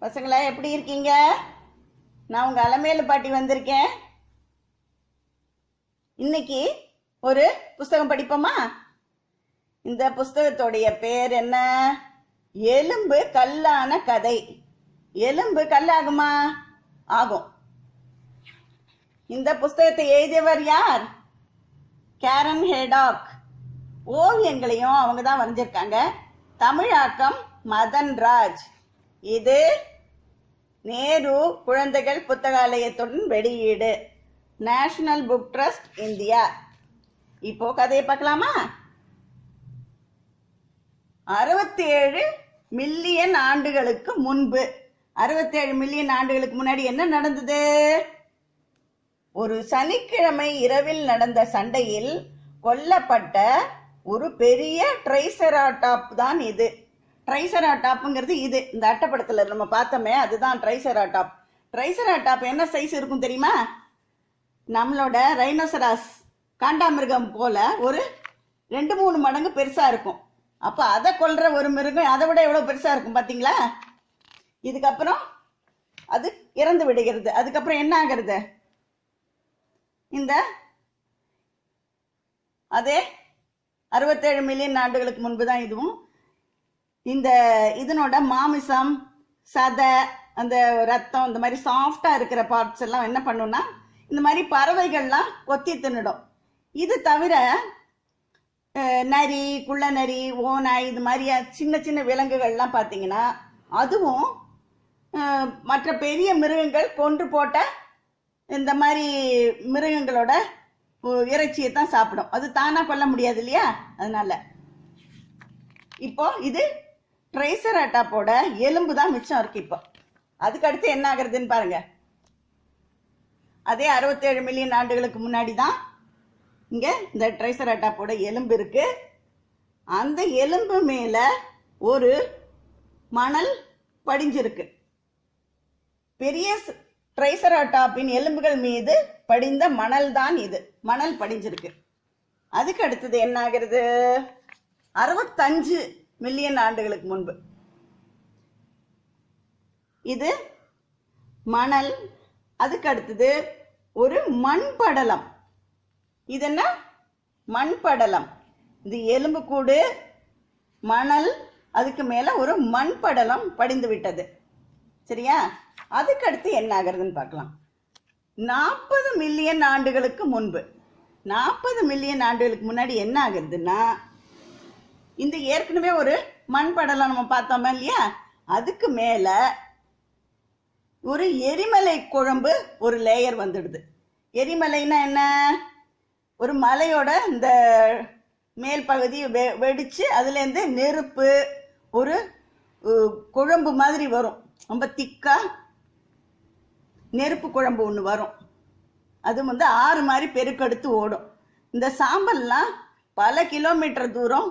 பசங்களா எப்படி இருக்கீங்க? நான் உங்க அலமேலு பாட்டி வந்திருக்கேன். இன்னைக்கு ஒரு புஸ்தகம் படிப்போமா? இந்த புஸ்தகத்துடைய பேர் என்ன? எலும்பு கல்லான கதை. எலும்பு கல்லாகுமா? ஆகும். இந்த புஸ்தகத்தை எழுதியவர் யார்? கேரன் ஹேடாக். ஓவியங்களையும் அவங்க தான் வரைஞ்சிருக்காங்க. தமிழாக்கம் மதன் ராஜ் இது நேரு குழந்தைகள் புத்தகாலயத்துடன் வெளியீடு. நேஷனல் புக் ட்ரஸ்ட் இந்தியா இப்போ கதையை பார்க்கலாமா? அறுபத்தி ஏழு மில்லியன் ஆண்டுகளுக்கு முன்பு அறுபத்தேழு மில்லியன் ஆண்டுகளுக்கு முன்னாடி என்ன நடந்தது? ஒரு சனிக்கிழமை இரவில் நடந்த சண்டையில் கொல்லப்பட்ட ஒரு பெரிய ட்ரைசராடாப் தான் இது. ட்ரைசெராடாப்ங்கிறது இது. இந்த அட்டைப்படத்தில் நம்ம பார்த்தோமே அதுதான் ட்ரைசராடாப் ட்ரைசராடாப் என்ன சைஸ் இருக்கும் தெரியுமா? நம்மளோட ரைனோசராஸ் காண்டாமிருகம் போல ஒரு ரெண்டு மூணு மடங்கு பெருசாக இருக்கும். அப்போ அதை கொல்ற ஒரு மிருகம் அதை விட எவ்வளோ பெருசாக இருக்கும் பார்த்தீங்களா இதுக்கப்புறம் அது இறந்து விடுகிறது. அதுக்கப்புறம் என்ன ஆகிறது? இந்த அதே அறுபத்தேழு மில்லியன் ஆண்டுகளுக்கு முன்பு தான் இதுவும் இந்த இதனோட மாமிசம் சதை அந்த ரத்தம் இந்த மாதிரி சாஃப்டா இருக்கிற பார்ட்ஸ் எல்லாம் என்ன பண்ணும்னா இந்த மாதிரி பறவைகள்லாம் கொத்தி தின்னுடும். இது தவிர நரி குள்ள நரி ஓநாய் இது மாதிரி சின்ன சின்ன விலங்குகள்லாம் பார்த்தீங்கன்னா அதுவும் மற்ற பெரிய மிருகங்கள் கொன்று போட்ட இந்த மாதிரி மிருகங்களோட இறைச்சியை தான் சாப்பிடும். அது தானா கொல்ல முடியாது இல்லையா? அதனால. இப்போ இது ட்ரைசராட்டாப்போட எலும்பு தான் மிச்சம் இருக்கு இப்போ. அதுக்கு அடுத்து என்ன ஆகுறதுன்னு பாருங்க. அதே அறுபத்தேழு மில்லியன் ஆண்டுகளுக்கு முன்னாடி தான் இங்கே இந்த ட்ரைசராட்டாப்போட எலும்பு இருக்கு. அந்த எலும்பு மேலே ஒரு மணல் படிஞ்சிருக்கு. பெரிய ஸ்- ட்ரைசராட்டாப்பின் எலும்புகள் மீது படிந்த மணல் தான் இது. மணல் படிஞ்சிருக்கு. அதுக்கு அடுத்தது என்ன ஆகிறது? அறுபத்தஞ்சு மில்லியன் ஆண்டுகளுக்கு முன்பு. இது மணல் அதுக்கு அடுத்தது ஒரு மண் படலம் இது என்ன மண் படலம் இது எலும்புக்கூடு மணல் அதுக்கு மேல ஒரு மண் படலம் படிந்து விட்டது. சரியா? அதுக்கு அடுத்து என்ன ஆகுறதுன்னு பார்க்கலாம். நாற்பது மில்லியன் ஆண்டுகளுக்கு முன்பு. நாற்பது மில்லியன் ஆண்டுகளுக்கு முன்னாடி என்ன ஆகுறதுன்னா இந்த ஏற்கனவே ஒரு மண் படலம் நம்ம பார்த்தோமா இல்லையா? அதுக்கு மேல ஒரு எரிமலை குழம்பு ஒரு லேயர் வந்துடுது. எரிமலைன்னா என்ன? ஒரு மலையோட இந்த மேல் பகுதி வெ வெடிச்சு அதுலேருந்து நெருப்பு ஒரு குழம்பு மாதிரி வரும். ரொம்ப திக்கா நெருப்பு குழம்பு ஒன்று வரும். அது வந்து ஆறு மாதிரி பெருக்கெடுத்து ஓடும். இந்த சாம்பல்லாம் பல கிலோமீட்டர் தூரம்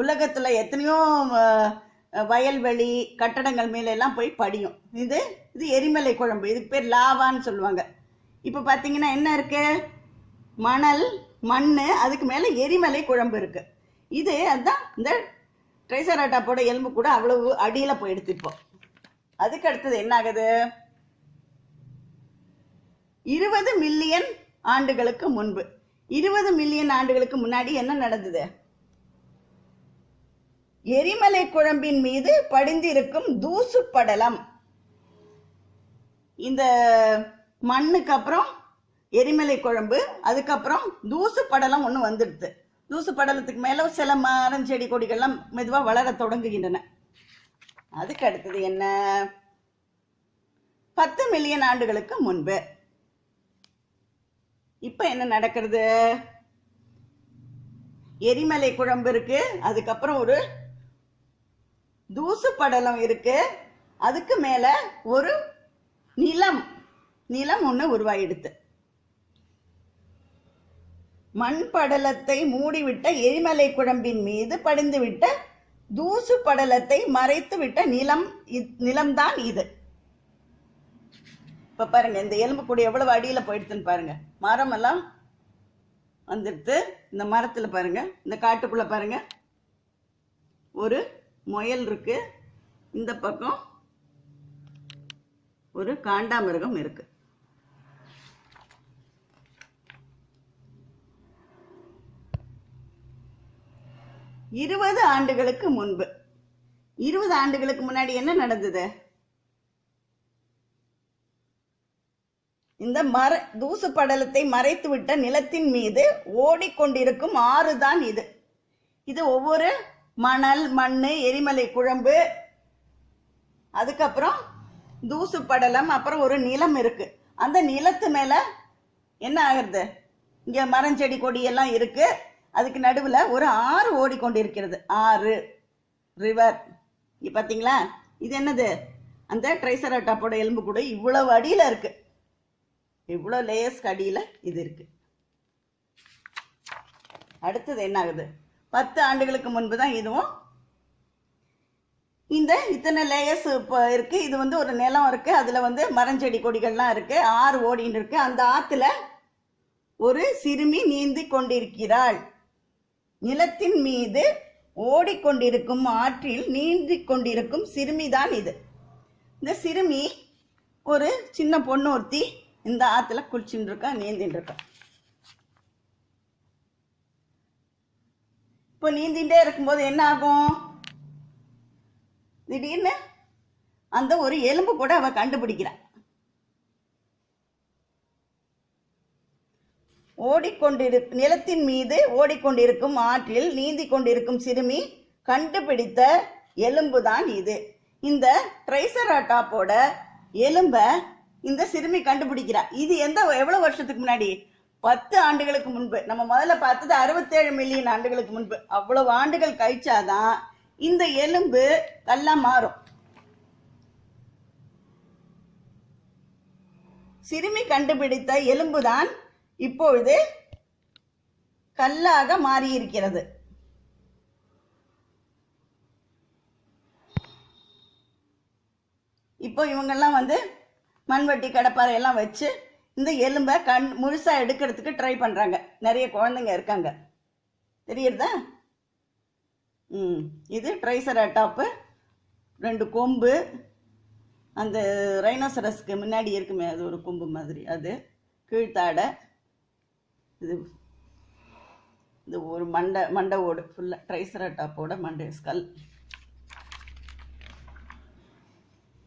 உலகத்துல எத்தனையோ வயல்வெளி கட்டடங்கள் மேலே எல்லாம் போய் படியும். இது இது எரிமலை குழம்பு. இதுக்கு பேர் லாவான்னு சொல்லுவாங்க. இப்போ பார்த்தீங்கன்னா என்ன இருக்கு? மணல் மண் அதுக்கு மேல எரிமலை குழம்பு இருக்கு. இது அதுதான் இந்த ட்ரைசராட்டாப்போட எலும்பு கூட அவ்வளவு அடியில போயிடுது இப்போ அதுக்கு அடுத்தது என்ன ஆகுது? இருபது மில்லியன் ஆண்டுகளுக்கு முன்பு. இருபது மில்லியன் ஆண்டுகளுக்கு முன்னாடி என்ன நடந்தது? எரிமலை குழம்பின் மீது படிந்திருக்கும் தூசு படலம். இந்த மண்ணுக்கு அப்புறம் எரிமலை குழம்பு அதுக்கப்புறம் தூசு படலம் ஒன்று வந்துடுது. தூசு படலத்துக்கு மேலே சில மரம் செடி கொடிகள்லாம் மெதுவாக வளர தொடங்குகின்றன. அதுக்கு அடுத்தது என்ன? பத்து மில்லியன் ஆண்டுகளுக்கு முன்பு. இப்போ என்ன நடக்கிறது? எரிமலை குழம்பு இருக்கு அதுக்கப்புறம் ஒரு தூசு படலம் இருக்கு. அதுக்கு மேல ஒரு நிலம் நிலம் ஒண்ணு உருவாயிடுது மண் படலத்தை மூடிவிட்ட எரிமலை குழம்பின் மீது படிந்துவிட்ட தூசு படலத்தை மறைத்து விட்ட நிலம் நிலம்தான் இது. இப்ப பாருங்க இந்த எலும்பு கூட எவ்வளவு அடியில போயிடுதுன்னு பாருங்க. மரம் எல்லாம் வந்துடுது இந்த மரத்துல பாருங்க இந்த காட்டுக்குள்ள பாருங்க. ஒரு முயல் இருக்கு. இந்த பக்கம் ஒரு காண்டாமிருகம் இருக்கு. இருபது ஆண்டுகளுக்கு முன்பு இருபது ஆண்டுகளுக்கு முன்னாடி என்ன நடந்தது? இந்த மர தூசு படலத்தை மறைத்துவிட்ட நிலத்தின் மீது ஓடிக்கொண்டிருக்கும் ஆறு தான் இது. இது ஒவ்வொரு மணல் மண் எரிமலை குழம்பு அதுக்கப்புறம் தூசு படலம் அப்புறம் ஒரு நிலம் இருக்கு. அந்த நிலத்து மேல என்ன ஆகுறது? இங்க மரஞ்செடி கொடி எல்லாம் இருக்கு. அதுக்கு நடுவுல ஒரு ஆறு ஓடிக்கொண்டிருக்கிறது. ஆறு ரிவர் இங்க பாத்தீங்களா? இது என்னது? அந்த ட்ரைசராட்டாப்போட எலும்பு கூட இவ்வளவு அடியில இருக்கு. இவ்வளோ லேயர்ஸ்க்கு அடியில இது இருக்கு. அடுத்தது என்ன ஆகுது? பத்து ஆண்டுகளுக்கு முன்பு தான் இதுவும் இந்த இத்தனை லேயர்ஸ் இப்போ இருக்குது இது வந்து ஒரு நிலம் இருக்குது அதில் வந்து மரஞ்செடி கொடிகள்லாம் இருக்குது ஆறு ஓடின்னு இருக்குது அந்த ஆற்றுல ஒரு சிறுமி நீந்தி கொண்டிருக்கிறாள். நிலத்தின் மீது ஓடிக்கொண்டிருக்கும் ஆற்றில் நீந்தி கொண்டிருக்கும் சிறுமி தான் இது. இந்த சிறுமி ஒரு சின்ன பொண்ணு ஒருத்தி இந்த ஆற்றுல குளிச்சுட்டு இருக்கா நீந்தின்னு இருக்கா. இப்போ நீந்திட்டே இருக்கும்போது என்ன ஆகும் திடீர்னு அந்த ஒரு எலும்பு கூட அவ கண்டுபிடிக்கிறா. ஓடிக்கொண்டிரு நிலத்தின் மீது ஓடிக்கொண்டிருக்கும் ஆற்றில் நீந்தி கொண்டிருக்கும் சிறுமி கண்டுபிடித்த எலும்பு தான் இது. இந்த ட்ரைசராட்டாப்போட எலும்ப இந்த சிறுமி கண்டுபிடிக்கிறா. இது எந்த எவ்வளவு வருஷத்துக்கு முன்னாடி? பத்து ஆண்டுகளுக்கு முன்பு. நம்ம முதல்ல பார்த்தது அறுபத்தேழு மில்லியன் ஆண்டுகளுக்கு முன்பு. அவ்வளவு ஆண்டுகள் கழிச்சாதான் இந்த எலும்பு கல்லா மாறும். சிறுமி கண்டுபிடித்த எலும்புதான் இப்பொழுது கல்லாக மாறியிருக்கிறது. இப்போ இவங்கெல்லாம் வந்து மண்வெட்டி கடப்பாறை எல்லாம் வச்சு இந்த எலும்பை கண் முழுசா எடுக்கிறதுக்கு ட்ரை பண்றாங்க. நிறைய குழந்தைங்க இருக்காங்க. தெரியுறதா ம் இது ட்ரைசராட்டாப்பு ரெண்டு கொம்பு. அந்த ரைனோசரஸ்க்கு முன்னாடி இருக்குமே அது ஒரு கொம்பு மாதிரி. அது கீழ்த்தாடை இது இது ஒரு மண்டை மண்டை ஓடு. ஃபுல்லாக ட்ரைசராட்டாப்போட மண்டை ஸ்கல்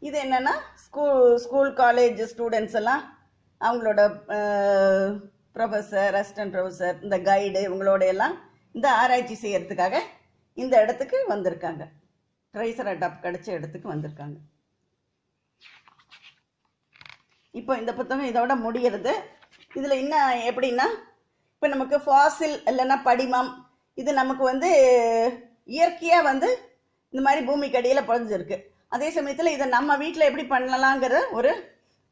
இது என்னன்னா ஸ்கூல் ஸ்கூல் காலேஜ் ஸ்டூடெண்ட்ஸ் எல்லாம் அவங்களோட ப்ரொஃபஸர் அசிஸ்டன்ட் ப்ரொஃபஸர் இந்த கைடு இவங்களோட எல்லாம் இந்த ஆராய்ச்சி செய்கிறதுக்காக இந்த இடத்துக்கு வந்திருக்காங்க. ட்ரைசராட்டாப் கிடைச்ச இடத்துக்கு வந்திருக்காங்க. இப்போ இந்த புத்தகம் இதோட முடிகிறது இதில் என்ன எப்படின்னா இப்போ நமக்கு ஃபாசில் இல்லைன்னா படிமம் இது நமக்கு வந்து இயற்கையாக வந்து இந்த மாதிரி பூமிக்கு அடியில் புழஞ்சிருக்கு அதே சமயத்தில் இதை நம்ம வீட்டில் எப்படி பண்ணலாங்கிற ஒரு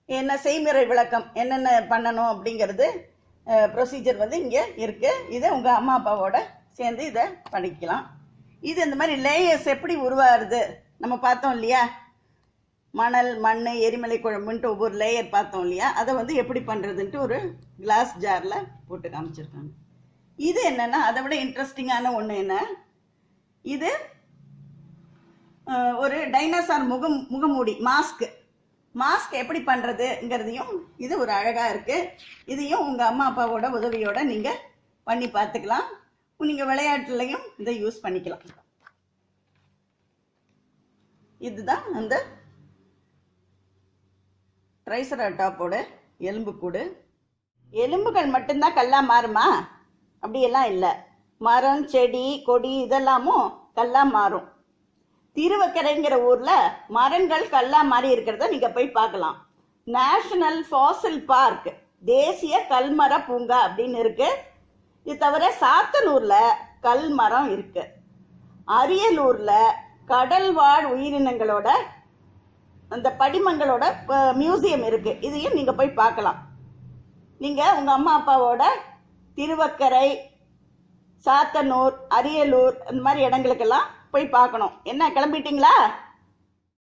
என்ன செய்முறை விளக்கம் என்னென்ன பண்ணணும் அப்படிங்கிறது ப்ரொசீஜர் வந்து இங்கே இருக்குது இதை உங்கள் அம்மா அப்பாவோட சேர்ந்து இதை படிக்கலாம். இது இந்த மாதிரி லேயர்ஸ் எப்படி உருவாருது நம்ம பார்த்தோம் இல்லையா? மணல் மண் எரிமலை குழம்புன்ட்டு ஒவ்வொரு லேயர் பார்த்தோம் இல்லையா? அதை வந்து எப்படி பண்ணுறதுன்ட்டு ஒரு கிளாஸ் ஜாரில் போட்டு காமிச்சிருக்காங்க. இது என்னென்னா அதை விட இன்ட்ரெஸ்டிங்கான ஒன்று என்ன? இது ஒரு டைனோசார் முகம் முகமூடி மாஸ்க் மாஸ்க் எப்படி பண்ணுறதுங்கிறதையும் இது ஒரு அழகாக இருக்குது இதையும் உங்கள் அம்மா அப்பாவோட உதவியோட நீங்கள் பண்ணி பார்த்துக்கலாம். நீங்கள் விளையாட்டுலையும் இதை யூஸ் பண்ணிக்கலாம். இதுதான் அந்த ட்ரைசராட்டாப்போட எலும்புக்கூடு எலும்புகள் மட்டும்தான் கல்லா மாறுமா? அப்படியெல்லாம் இல்லை. மரம் செடி கொடி இதெல்லாமும் கல்லா மாறும். திருவக்கரைங்கிற ஊர்ல மரங்கள் கல்லா மாதிரி இருக்கிறத நீங்க போய் பார்க்கலாம். நேஷனல் ஃபாசில் பார்க் தேசிய கல்மர பூங்கா அப்படின்னு இருக்கு. இது தவிர சாத்தனூர்ல கல்மரம் இருக்கு. அரியலூர்ல கடல்வாழ் உயிரினங்களோட அந்த படிமங்களோட மியூசியம் இருக்கு. இதையும் நீங்க போய் பார்க்கலாம். நீங்க உங்க அம்மா அப்பாவோட திருவக்கரை சாத்தனூர் அரியலூர் இந்த மாதிரி இடங்களுக்கெல்லாம் போய் பார்க்கணும். என்ன கிளம்பிட்டீங்களா?